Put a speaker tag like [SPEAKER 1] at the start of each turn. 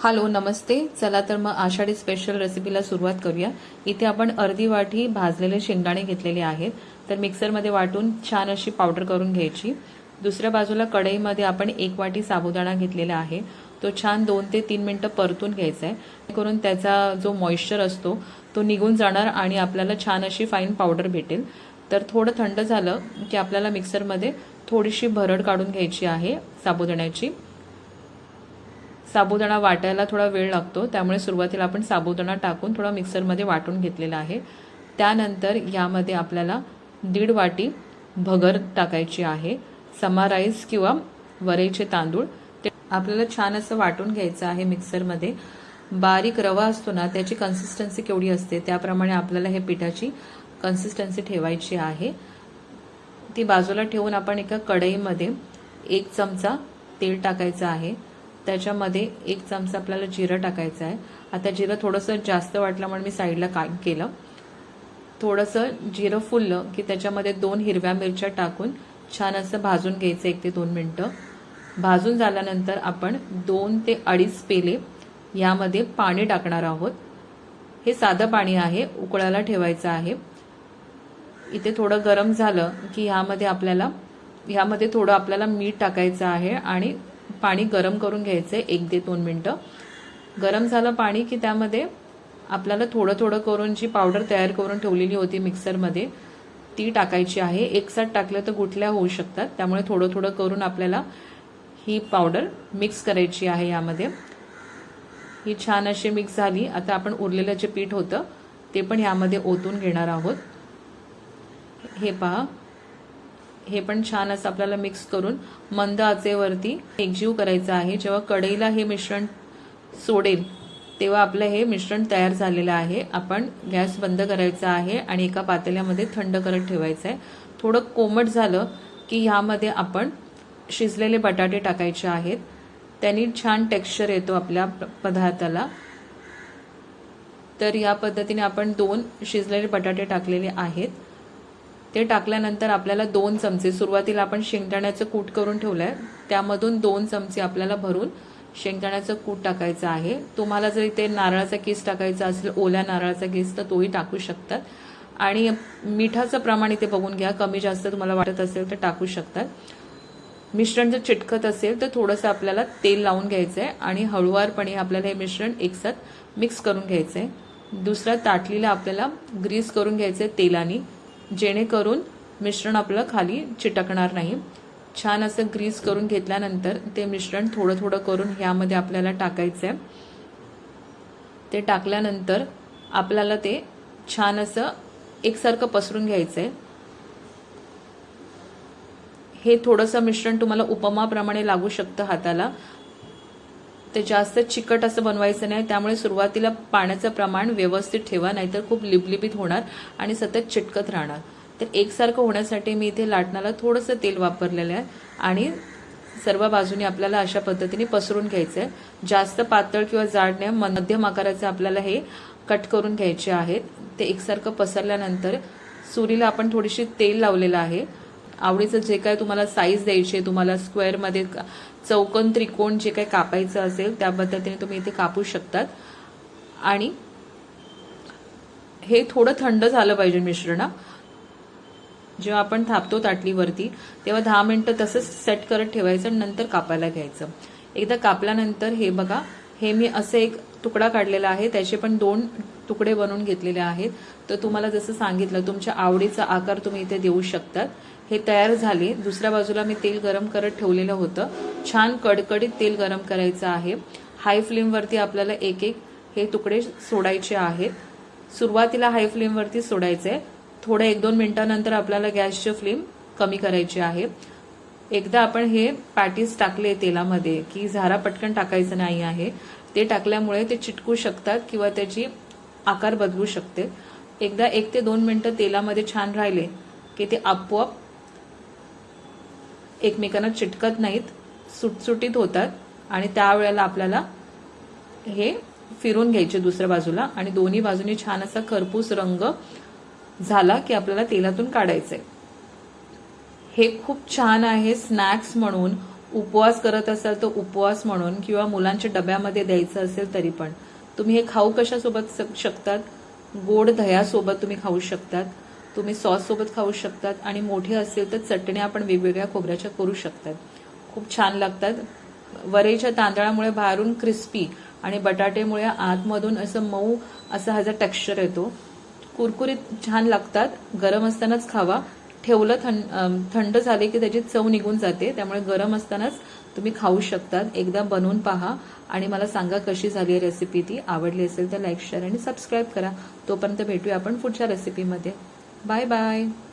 [SPEAKER 1] Hello नमस्ते. चला तर मग आषाढी स्पेशल रेसिपीला सुरुवात करूया. इथे आपण अर्धी वाटी भाजलेले शेंगदाणे घेतलेले आहेत. तर मिक्सरमध्ये वाटून छान अशी पावडर करून घ्यायची. दुसऱ्या बाजूला कढईमध्ये आपण एक वाटी साबुदाणा घेतलेला आहे. तो छान दोन ते तीन मिनटं परतून घ्यायचा आहे. करून त्याचा जो मॉइश्चर असतो तो निघून जाणार आणि आपल्याला छान अशी फाईन पावडर भेटेल. तर थोडं थंड झालं की आपल्याला मिक्सरमध्ये थोडीशी भरड काढून घ्यायची आहे साबुदाण्याची. साबुदाणा वाटायला थोडा वेळ लागतो त्यामुळे सुरुवातीला आपण साबुदाणा टाकून थोडा मिक्सरमध्ये वाटून घेतलेला आहे. त्यानंतर यामध्ये आपल्याला दीड वाटी भगर टाकायची आहे समा राईस किंवा वरईचे तांदूळ. ते आपल्याला छान असं वाटून घ्यायचं आहे मिक्सरमध्ये. बारीक रवा असतो ना त्याची कन्सिस्टन्सी केवढी असते त्याप्रमाणे आपल्याला हे पिठाची कन्सिस्टन्सी ठेवायची आहे. ती बाजूला ठेवून आपण एका कढईमध्ये एक चमचा तेल टाकायचं आहे. त्याच्यामध्ये एक चमचा आपल्याला जिरं टाकायचं आहे. आता जिरं थोडंसं जास्त वाटलं म्हणून मी साईडला काय केलं. थोडंसं जिरं फुललं की त्याच्यामध्ये दोन हिरव्या मिरच्या टाकून छान असं भाजून घ्यायचं एक ते दोन मिनटं. भाजून झाल्यानंतर आपण दोन ते अडीच पेले यामध्ये पाणी टाकणार आहोत. हे साधं पाणी आहे उकळायला ठेवायचं आहे. इथे थोडं गरम झालं की ह्यामध्ये आपल्याला ह्यामध्ये थोडं आपल्याला मीठ टाकायचं आहे आणि पाणी गरम करून घ्यायचं आहे एक ते दोन मिनटं. गरम झालं पाणी की त्यामध्ये आपल्याला थोडं थोडं करून जी पावडर तयार करून ठेवलेली होती मिक्सरमध्ये ती टाकायची आहे. एकसाथ टाकलं तर गुठल्या होऊ शकतात. त्यामुळे थोडं थोडं करून आपल्याला ही पावडर मिक्स करायची आहे यामध्ये. ही छान अशी मिक्स झाली. आता आपण उरलेलं जे पीठ होतं ते पण यामध्ये ओतून घेणार आहोत. हे पहा. हे पण छान असं आपल्याला मिक्स करून मंद आचेवरती एकजीव करायचं आहे. जेव्हा कढईला हे मिश्रण सोडेल तेव्हा आपलं हे मिश्रण तयार झालेलं आहे. आपण गॅस बंद करायचा आहे आणि एका पातेल्यामध्ये थंड करत ठेवायचं आहे. थोडं कोमट झालं की ह्यामध्ये आपण शिजलेले बटाटे टाकायचे आहेत. त्यांनी छान टेक्स्चर येतो आपल्या पदार्थाला. तर या पद्धतीने आपण दोन शिजलेले बटाटे टाकलेले आहेत. ते टाकल्यानंतर आपल्याला दोन चमचे सुरुवातीला आपण शेंगदाण्याचं कूट करून ठेवलं आहे त्यामधून दोन चमचे आपल्याला भरून शेंगदाण्याचं कूट टाकायचं आहे. तुम्हाला जर इथे नारळाचा किस टाकायचा असेल ओल्या नारळाचा किस तर तोही टाकू शकतात. आणि मिठाचं प्रमाण इथे बघून घ्या कमी जास्त तुम्हाला वाटत असेल तर टाकू शकतात. मिश्रण जर चिटकत असेल तर थोडंसं आपल्याला तेल लावून घ्यायचं आहे आणि हळूवारपणे आपल्याला हे मिश्रण एकसाथ मिक्स करून घ्यायचं आहे दुसऱ्या ताटलीला आपल्याला ग्रीस करून घ्यायचं आहे तेलाने. जेणेकरून मिश्रण आपलं खाली चिटकणार नाही. छान असं ग्रीस करून घेतल्यानंतर ते मिश्रण थोडं थोडं करून ह्यामध्ये आपल्याला टाकायचं आहे ते टाकल्यानंतर आपल्याला ते छान असं एकसारखं पसरून घ्यायचं आहे हे थोडंसं मिश्रण तुम्हाला उपमाप्रमाणे लागू शकतं हाताला. ते जास्त चिकट असं बनवायचं नाही त्यामुळे सुरुवातीला पाण्याचं प्रमाण व्यवस्थित ठेवा नाहीतर खूप लिबलिबीत होणार आणि सतत चिटकत राहणार. तर एकसारखं होण्यासाठी मी इथे लाटणाला थोडंसं तेल वापरलेलं आहे आणि सर्व बाजूने आपल्याला अशा पद्धतीने पसरून घ्यायचं आहे जास्त पातळ किंवा जाड नाही मध्यम आकाराचे आपल्याला हे कट करून घ्यायचे आहेत. ते एकसारखं पसरल्यानंतर सुरीला आपण थोडीशी तेल लावलेलं आहे. आवडीचं जे काय तुम्हाला साईज द्यायची आहे तुम्हाला स्क्वेअरमध्ये चौकोन त्रिकोण जे काही कापायचं असेल त्या पद्धतीने तुम्ही इथे कापू शकतात. आणि हे थोडं थंड झालं पाहिजे मिश्रण जेव्हा आपण थापतो ताटलीवरती तेव्हा दहा मिनटं तसंच सेट करत ठेवायचं आणि नंतर कापायला घ्यायचं. एकदा कापल्यानंतर हे बघा हे मी असं एक तुकडा काढलेला आहे त्याचे पण दोन तुकडे बनवून घेतलेले आहेत. तर तुम्हाला जसं सांगितलं तुमच्या आवडीचा आकार तुम्ही इथे देऊ शकतात. हे तयार झाले. दुसऱ्या बाजूला मी तेल गरम करत ठेवलेलं होतं. छान कडकडीत तेल गरम करायचं आहे. हाय फ्लेमवरती आपल्याला एक एक हे तुकडे सोडायचे आहेत. सुरुवातीला हाय फ्लेमवरती सोडायचे थोडं एक दोन मिनिटानंतर आपल्याला गॅसची फ्लेम कमी करायची आहे. एकदा आपण हे पॅटीस टाकले तेलामध्ये की झारा पटकन टाकायचं नाही आहे. ते टाकल्यामुळे ते चिटकू शकतात किंवा त्याची आकार बदलू शकते. एकदा एक ते दोन मिनिटं तेलामध्ये छान राहिले की ते आपोआप एकमेकांना चिटकत नाहीत सुटसुटीत होतात आणि त्यावेळेला आपल्याला हे फिरून घ्यायचे दुसऱ्या बाजूला आणि दोन्ही बाजूनी छान असा खरपूस रंग झाला की आपल्याला तेलातून काढायचंय. हे खूप छान आहे स्नॅक्स म्हणून. उपवास करत असाल तर उपवास म्हणून किंवा मुलांच्या डब्यामध्ये द्यायचं असेल तरी पण. तुम्ही हे खाऊ कशासोबत शकतात? गोड दह्यासोबत तुम्ही खाऊ शकतात. तुम्ही सॉससोबत खाऊ शकतात आणि मोठे असेल तर चटण्या आपण वेगवेगळ्या खोबऱ्याच्या करू शकतात. खूप छान लागतात. वरेच्या तांदळामुळे बाहेरून क्रिस्पी आणि बटाटेमुळे आतमधून असं मऊ असा ह्याचा टेक्स्चर येतो. कुरकुरीत छान लागतात. गरम असतानाच खावा. ठेवलं थंड थंड झाले की त्याची चव निघून जाते. त्यामुळे गरम असतानाच तुम्ही खाऊ शकतात. एकदा बनवून पहा आणि मला सांगा कशी झाली आहे रेसिपी ती. आवडली असेल तर लाईक शेअर आणि सबस्क्राईब करा. तोपर्यंत भेटूया आपण पुढच्या रेसिपीमध्ये Bye bye.